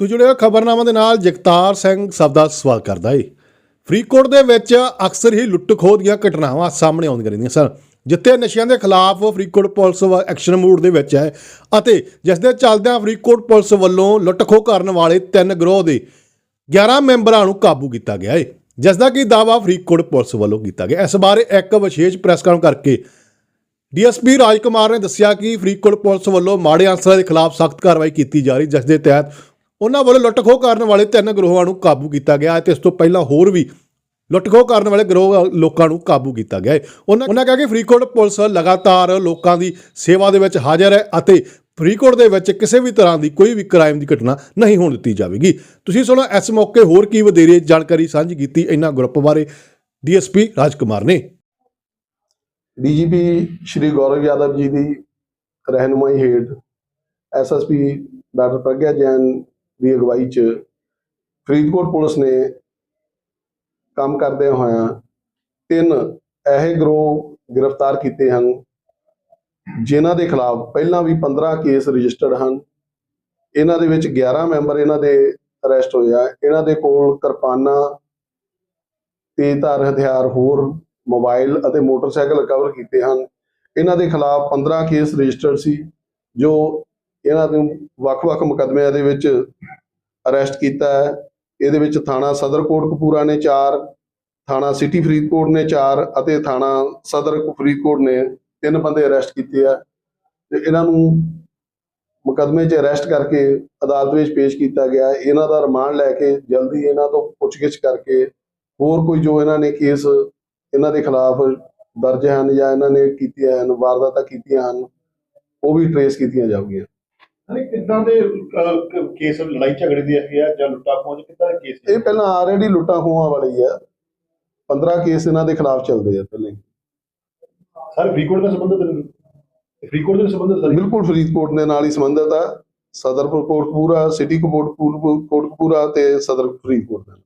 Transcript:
ਤੋ ਹੋ ਖਬਰਨਾਮਾ ਦੇ ਨਾਲ ਜਗਤਾਰ ਸਿੰਘ ਸਭ ਦਾ ਸਵਾਗਤ ਕਰਦਾ ਏ। ਫਰੀਦਕੋਟ ਦੇ ਵਿੱਚ ਅਕਸਰ ਹੀ ਲੁੱਟ ਖੋਹ ਦੀਆਂ ਘਟਨਾਵਾਂ ਸਾਹਮਣੇ ਆਉਂਦੀਆਂ ਰਹਿੰਦੀਆਂ ਸਨ, ਜਿੱਥੇ ਨਸ਼ਿਆਂ ਦੇ ਖਿਲਾਫ ਫਰੀਦਕੋਟ ਪੁਲਿਸ ਐਕਸ਼ਨ ਮੂਡ ਦੇ ਵਿੱਚ ਹੈ ਅਤੇ ਜਿਸ ਦੇ ਚੱਲਦਿਆਂ ਫਰੀਦਕੋਟ ਪੁਲਿਸ ਵੱਲੋਂ ਲੁੱਟ ਖੋਹ ਕਰਨ ਵਾਲੇ ਤਿੰਨ ਗਰੋਹ ਦੇ 11 ਮੈਂਬਰਾਂ ਨੂੰ ਕਾਬੂ ਕੀਤਾ ਗਿਆ ਏ। ਜਿਸ ਦਾ ਕਿ ਦਾਵਾ ਫਰੀਦਕੋਟ ਪੁਲਿਸ ਵੱਲੋਂ ਕੀਤਾ ਗਿਆ। ਇਸ ਬਾਰੇ ਇੱਕ ਵਿਸ਼ੇਸ਼ ਪ੍ਰੈਸ ਕਾਨਫਰੰਸ ਕਰਕੇ ਡੀਐਸਪੀ ਰਾਜਕੁਮਾਰ ਨੇ ਦੱਸਿਆ ਕਿ ਫਰੀਦਕੋਟ ਪੁਲਿਸ ਵੱਲੋਂ ਮਾੜੇ ਅਨਸਰਾਂ ਦੇ ਖਿਲਾਫ ਸਖਤ ਕਾਰਵਾਈ ਕੀਤੀ ਜਾ ਰਹੀ, ਜਿਸ ਦੇ ਤਹਿਤ ਉਹਨਾਂ ਵੱਲੋਂ ਲੁੱਟ ਖੋਹ ਕਰਨ ਵਾਲੇ ਤਿੰਨ ਗਰੋਹਾਂ ਨੂੰ ਕਾਬੂ ਕੀਤਾ ਗਿਆ ਹੈ ਤੇ ਇਸ ਤੋਂ ਪਹਿਲਾਂ ਹੋਰ ਵੀ ਲੁੱਟ ਖੋਹ ਕਰਨ ਵਾਲੇ ਗਰੋਹ ਲੋਕਾਂ ਨੂੰ ਕਾਬੂ ਕੀਤਾ ਗਿਆ ਹੈ। ਉਹਨਾਂ ਉਹਨਾਂ ਕਿਹਾ ਕਿ ਫਰੀਦਕੋਟ ਪੁਲਿਸ ਲਗਾਤਾਰ ਲੋਕਾਂ ਦੀ ਸੇਵਾ ਦੇ ਵਿੱਚ ਹਾਜ਼ਰ ਹੈ ਅਤੇ ਫਰੀਦਕੋਟ ਦੇ ਵਿੱਚ ਕਿਸੇ ਵੀ ਤਰ੍ਹਾਂ ਦੀ ਕੋਈ ਵੀ ਕ੍ਰਾਈਮ ਦੀ ਘਟਨਾ ਨਹੀਂ ਹੋਣ ਦਿੱਤੀ ਜਾਵੇਗੀ। ਤੁਸੀਂ ਸੁਣੋ, ਇਸ ਮੌਕੇ ਹੋਰ ਕੀ ਵਧੇਰੇ ਜਾਣਕਾਰੀ ਸਾਂਝੀ ਕੀਤੀ ਇਹਨਾਂ ਗਰੁੱਪ ਬਾਰੇ। ਡੀਐਸਪੀ ਰਾਜਕੁਮਾਰ ਨੇ। ਡੀਜੀਪੀ ਸ਼੍ਰੀ ਗੌਰਵ ਯਾਦਵ ਜੀ ਦੀ ਰਹਿਨੁਮਾਈ ਹੇਠ ਐਸਐਸਪੀ ਡਾਕਟਰ ਪ੍ਰਗਿਆ ਜੈਨ ਦੀ ਅਗਵਾਈ 'ਚ ਫਰੀਦਕੋਟ ਪੁਲਿਸ ਨੇ ਕੰਮ ਕਰਦੇ ਹੋਇਆ ਤਿੰਨ ਇਹ ਗਰੋਹ ਗ੍ਰਿਫਤਾਰ ਕੀਤੇ ਹਨ, ਜਿਨ੍ਹਾਂ ਦੇ ਖਿਲਾਫ ਪਹਿਲਾਂ ਵੀ 15 ਕੇਸ ਰਜਿਸਟਰਡ ਹਨ। ਇਹਨਾਂ ਦੇ ਵਿੱਚ 11 ਮੈਂਬਰ ਇਹਨਾਂ ਦੇ ਅਰੈਸਟ ਹੋਏ ਆ। ਇਹਨਾਂ ਦੇ ਕੋਲ ਕਿਰਪਾਨਾਂ ਤੇਜ਼ਧਾਰ ਹਥਿਆਰ ਹੋਰ ਮੋਬਾਈਲ ਅਤੇ ਮੋਟਰਸਾਈਕਲ ਰਿਕਵਰ ਕੀਤੇ ਹਨ। ਇਹਨਾਂ ਦੇ ਖਿਲਾਫ 15 ਕੇਸ ਰਜਿਸਟਰਡ ਸੀ, ਜੋ ਇਹਨਾਂ ਨੂੰ ਵੱਖ-ਵੱਖ ਮੁਕੱਦਮਿਆਂ ਦੇ ਵਿੱਚ ਅਰੈਸਟ ਕੀਤਾ ਹੈ। ਇਹਦੇ ਵਿੱਚ ਥਾਣਾ ਸਦਰ ਕੋਟਕਪੂਰਾ ਨੇ 4 ਥਾਣਾ ਸਿਟੀ ਫਰੀਦਕੋਟ ਨੇ 4 ਅਤੇ ਥਾਣਾ ਸਦਰ ਫਰੀਦਕੋਟ ਨੇ ਤਿੰਨ ਬੰਦੇ ਅਰੈਸਟ ਕੀਤੇ ਆ। ਤੇ ਇਹਨਾਂ ਨੂੰ ਮੁਕੱਦਮੇ 'ਚ ਅਰੈਸਟ ਕਰਕੇ ਅਦਾਲਤ ਵਿੱਚ ਪੇਸ਼ ਕੀਤਾ ਗਿਆ। ਇਹਨਾਂ ਦਾ ਰਿਮਾਂਡ ਲੈ ਕੇ ਜਲਦੀ ਇਹਨਾਂ ਤੋਂ ਪੁੱਛਗਿੱਛ ਕਰਕੇ ਹੋਰ ਕੋਈ ਜੋ ਇਹਨਾਂ ਨੇ ਕੇਸ ਇਹਨਾਂ ਦੇ ਖਿਲਾਫ ਦਰਜ ਹਨ ਜਾਂ ਇਹਨਾਂ ਨੇ ਕੀਤੀਆਂ ਹਨ, ਵਾਰਦਾਤਾਂ ਕੀਤੀਆਂ ਹਨ, ਉਹ ਵੀ ਟਰੇਸ ਕੀਤੀਆਂ ਜਾਊਗੀਆਂ। ਅਰੇ ਕਿੱਦਾਂ ਦੇ ਕੇਸ ਲੜਾਈ ਝਗੜੇ ਦੇ ਹੈਗੇ ਆ ਜਾਂ ਲੁੱਟਾ ਦੇ ਕਿੱਦਾਂ ਦੇ ਕੇਸ ਇਹ ਪਹਿਲਾਂ ਆਲਰੇਡੀ ਲੁੱਟਾਂ ਖੋਹਾਂ ਵਾਲੀ ਆ। 15 ਕੇਸ ਇਹਨਾਂ ਦੇ ਖਿਲਾਫ ਚੱਲਦੇ ਆ ਪਹਿਲਾਂ। ਸਰ ਫਰੀਦਕੋਟ ਦਾ ਸੰਬੰਧਿਤ ਨੇ? ਫਰੀਦਕੋਟ ਦੇ ਸੰਬੰਧਿਤ ਸਰ? ਬਿਲਕੁਲ ਫਰੀਦਕੋਟ ਦੇ ਨਾਲ ਹੀ ਸੰਬੰਧਿਤ ਆ। ਸਦਰ ਕੋਟਕਪੂਰਾ ਸਿਟੀ ਕੋਟਕਪੂਰਾ ਤੇ ਸਦਰ ਫਰੀਦਕੋਟ ਨਾਲ।